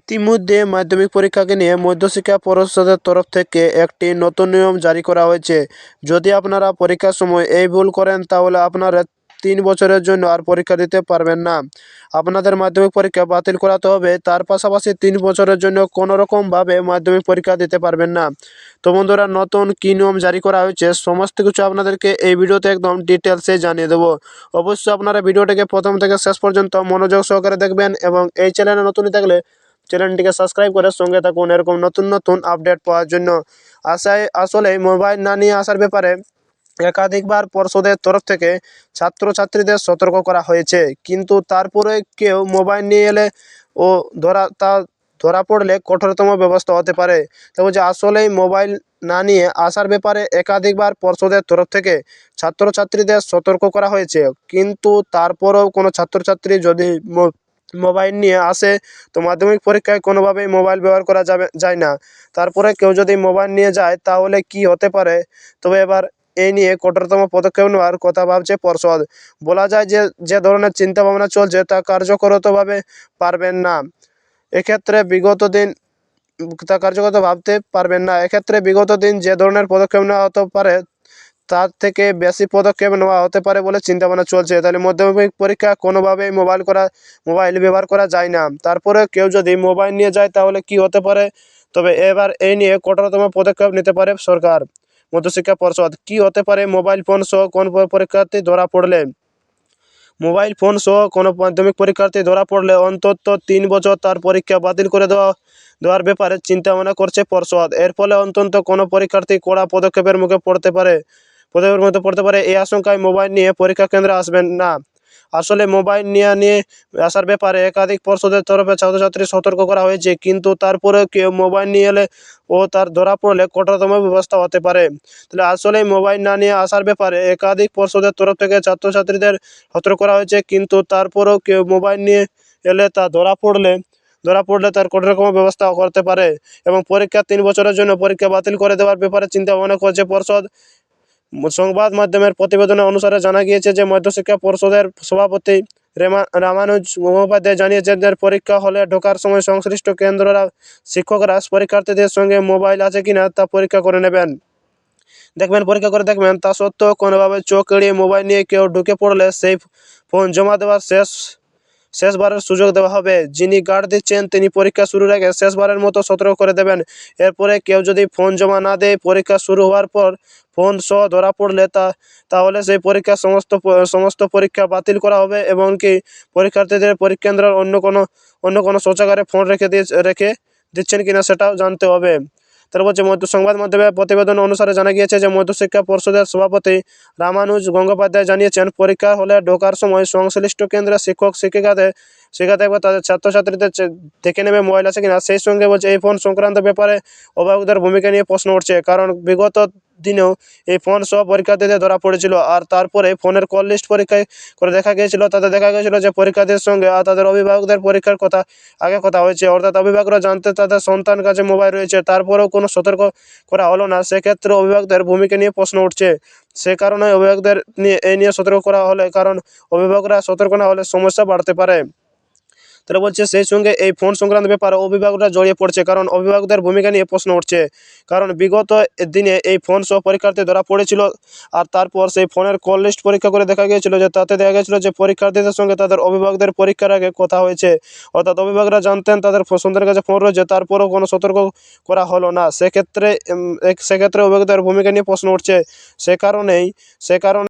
ইতিমধ্যে মাধ্যমিক পরীক্ষাকে নিয়ে মধ্যশিক্ষা পর্ষদের তরফ থেকে একটি নতুন নিয়ম জারি করা হয়েছে। যদি আপনারা পরীক্ষার সময় এই ভুল করেন, তাহলে আপনারা তিন বছরের জন্য আর পরীক্ষা দিতে পারবেন না। আপনাদের মাধ্যমিক পরীক্ষা বাতিল করাতে হবে। তার পাশাপাশি তিন বছরের জন্য কোনো রকমভাবে মাধ্যমিক পরীক্ষা দিতে পারবেন না। তো বন্ধুরা, নতুন কী নিয়ম জারি করা হয়েছে, সমস্ত কিছু আপনাদেরকে এই ভিডিওতে একদম ডিটেলসে জানিয়ে দেবো। অবশ্যই আপনারা ভিডিওটাকে প্রথম থেকে শেষ পর্যন্ত মনোযোগ সহকারে দেখবেন এবং এই চ্যানেলে নতুনই থাকলে চ্যানেলটিকে সাবস্ক্রাইব করে সঙ্গে থাকুন। এরকম নতুন নতুন আপডেট পাওয়ার জন্য আশায় আসলে মোবাইল না নিয়ে আসার ব্যাপারে একাধিকবার পর্ষদের তরফ থেকে ছাত্রছাত্রীদের সতর্ক করা হয়েছে। কিন্তু তারপরে কেউ মোবাইল নিয়ে এলে ও ধরা, তা ধরা পড়লে কঠোরতম ব্যবস্থা হতে পারে। তবে যে আসলেই মোবাইল না নিয়ে আসার ব্যাপারে একাধিকবার পর্ষদের তরফ থেকে ছাত্রছাত্রীদের সতর্ক করা হয়েছে। কিন্তু তারপরেও কোনো ছাত্রছাত্রী যদি মোবাইল নিয়ে আসে, তো মাধ্যমিক পরীক্ষায় কোনোভাবেই মোবাইল ব্যবহার করা যাবে, যায় না। তারপরে কেউ যদি মোবাইল নিয়ে যায়, তাহলে কি হতে পারে? তবে এবার এই নিয়ে কঠোরতম পদক্ষেপ নেওয়ার কথা ভাবছে পর্ষদ। বলা যায় যে যে ধরনের চিন্তাভাবনা চলছে, তা কার্যকরতভাবে পারবেন না। এক্ষেত্রে বিগত দিন, তা কার্যকর ভাবতে পারবেন না। এক্ষেত্রে বিগত দিন যে ধরনের পদক্ষেপ নেওয়া হতে পারে তার থেকে বেশি পদক্ষেপ নেওয়া হতে পারে বলে চিন্তাভাবনা চলছে। তাহলে মাধ্যমিক পরীক্ষা কোনোভাবেই মোবাইল করা মোবাইল ব্যবহার করা যায় না। তারপরে কেউ যদি মোবাইল নিয়ে যায় তাহলে কি হতে পারে? তবে এবার এই নিয়ে কঠোরতম পদক্ষেপ নিতে পারে সরকার। মধ্যশিক্ষা পর্ষদ, কি হতে পারে মোবাইল ফোন সহ কোন পরীক্ষার্থী ধরা পড়লে? মোবাইল ফোন সহ কোনো মাধ্যমিক পরীক্ষার্থী ধরা পড়লে অন্তত তিন বছর তার পরীক্ষা বাতিল করে দেওয়া, দেওয়ার ব্যাপারে চিন্তা ভাবনা করছে পর্ষদ। এর ফলে অন্তত কোনো পরীক্ষার্থী কড়া পদক্ষেপের মুখে পড়তে পারে। পদক্ষেপের মধ্যে পড়তে পারে। এই আশঙ্কায় মোবাইল নিয়ে পরীক্ষা কেন্দ্রে আসবেন না। আসলে মোবাইল নিয়ে নিয়ে আসার ব্যাপারে একাধিক পর্ষদের তরফে ছাত্রছাত্রী সতর্ক করা হয়েছে, কিন্তু তারপরেও কেউ মোবাইল নিয়ে এলে ও তার ধরা পড়লে কঠোরতম ব্যবস্থা হতে পারে। তাহলে আসলে মোবাইল না নিয়ে আসার ব্যাপারে একাধিক পর্ষদের তরফ থেকে ছাত্রছাত্রীদের সতর্ক করা হয়েছে, কিন্তু তারপরেও কেউ মোবাইল নিয়ে এলে তা ধরা পড়লে ধরা পড়লে তার কঠোরতম ব্যবস্থা করতে পারে। এবং পরীক্ষা তিন বছরের জন্য পরীক্ষা বাতিল করে দেওয়ার ব্যাপারে চিন্তা ভাবনা করছে পর্ষদ। সংবাদ মাধ্যমের প্রতিবেদনে অনুসারে জানা গিয়েছে যে মধ্যশিক্ষা পর্ষদের সভাপতি রেমা রামানুজ মুখোপাধ্যায় জানিয়েছেন যে পরীক্ষা হলে ঢোকার সময় সংশ্লিষ্ট কেন্দ্ররা শিক্ষকরা পরীক্ষার্থীদের সঙ্গে মোবাইল আছে কিনা তা পরীক্ষা করে নেবেন। দেখবেন, পরীক্ষা করে দেখবেন, তা সত্ত্বেও কোনোভাবে চোখ এড়িয়ে মোবাইল নিয়ে কেউ ঢুকে পড়লে সেই ফোন জমা দেওয়ার শেষ শেষবারের সুযোগ দেওয়া হবে। যিনি গার্ড দিচ্ছেন, তিনি পরীক্ষা শুরুর আগে শেষবারের মতো সতর্ক করে দেবেন। এরপরে কেউ যদি ফোন জমা না দেয়, পরীক্ষা শুরু হওয়ার পর ফোন সহ ধরা পড়লে তা, তাহলে সেই পরীক্ষা সমস্ত সমস্ত পরীক্ষা বাতিল করা হবে এবং কি পরীক্ষার্থীদের পরীক্ষাকেন্দ্রের অন্য কোনো অন্য কোনো শৌচাগারে ফোন রেখে দিয়ে, রেখে দিচ্ছেন কিনা সেটাও জানতে হবে। তার যে মধ্য সংবাদ মাধ্যমে প্রতিবেদন অনুসারে জানা গিয়েছে যে মধ্যশিক্ষা পর্ষদের সভাপতি রামানুজ গঙ্গোপাধ্যায় জানিয়েছেন, পরীক্ষা হলে ঢোকার সময় সংশ্লিষ্ট কেন্দ্রে শিক্ষক, শিক্ষিকাদের শিক্ষাতে একবার তাদের ছাত্রছাত্রীদের দেখে নেবে মোবাইল আছে কিনা। সেই সঙ্গে বলছে, এই ফোন সংক্রান্ত ব্যাপারে অভিভাবকদের ভূমিকা নিয়ে প্রশ্ন উঠছে। কারণ বিগত দিনেও এই ফোন সহ পরীক্ষার্থীদের ধরা পড়েছিল আর তারপরে ফোনের কল লিস্ট পরীক্ষায় করে দেখা গিয়েছিল। তাতে দেখা গিয়েছিল যে পরীক্ষার্থীদের সঙ্গে আর তাদের অভিভাবকদের পরীক্ষার কথা, আগে কথা হয়েছে। অর্থাৎ অভিভাবকরা জানতে তাদের সন্তান কাছে মোবাইল রয়েছে, তারপরেও কোনো সতর্ক করা হলো না। সেক্ষেত্রে অভিভাবকদের ভূমিকা নিয়ে প্রশ্ন উঠছে। সে কারণে অভিভাবকদের নিয়ে এই নিয়ে সতর্ক করা হলে কারণ অভিভাবকরা সতর্ক না হলে সমস্যা বাড়তে পারে। তারা বলছে সেই সঙ্গে এই ফোন সংক্রান্ত ব্যাপারে অভিভাবকরা জড়িয়ে পড়ছে, কারণ অভিভাবকদের ভূমিকা নিয়ে প্রশ্ন উঠছে। কারণ বিগত দিনে এই ফোন সহ পরীক্ষার্থী ধরা পড়েছিল আর তারপর সেই ফোনের কল লিস্ট পরীক্ষা করে দেখা গিয়েছিল যে তাতে দেখা গিয়েছিল যে পরীক্ষার্থীদের সঙ্গে তাদের অভিভাবকদের পরীক্ষার আগে কথা হয়েছে। অর্থাৎ অভিভাবকরা জানতেন তাদের সন্তানের কাছে ফোন রয়েছে, তারপরেও কোনো সতর্ক করা হলো না। সেক্ষেত্রে সেক্ষেত্রে অভিভাবকদের ভূমিকা নিয়ে প্রশ্ন উঠছে। সে কারণেই, সে কারণে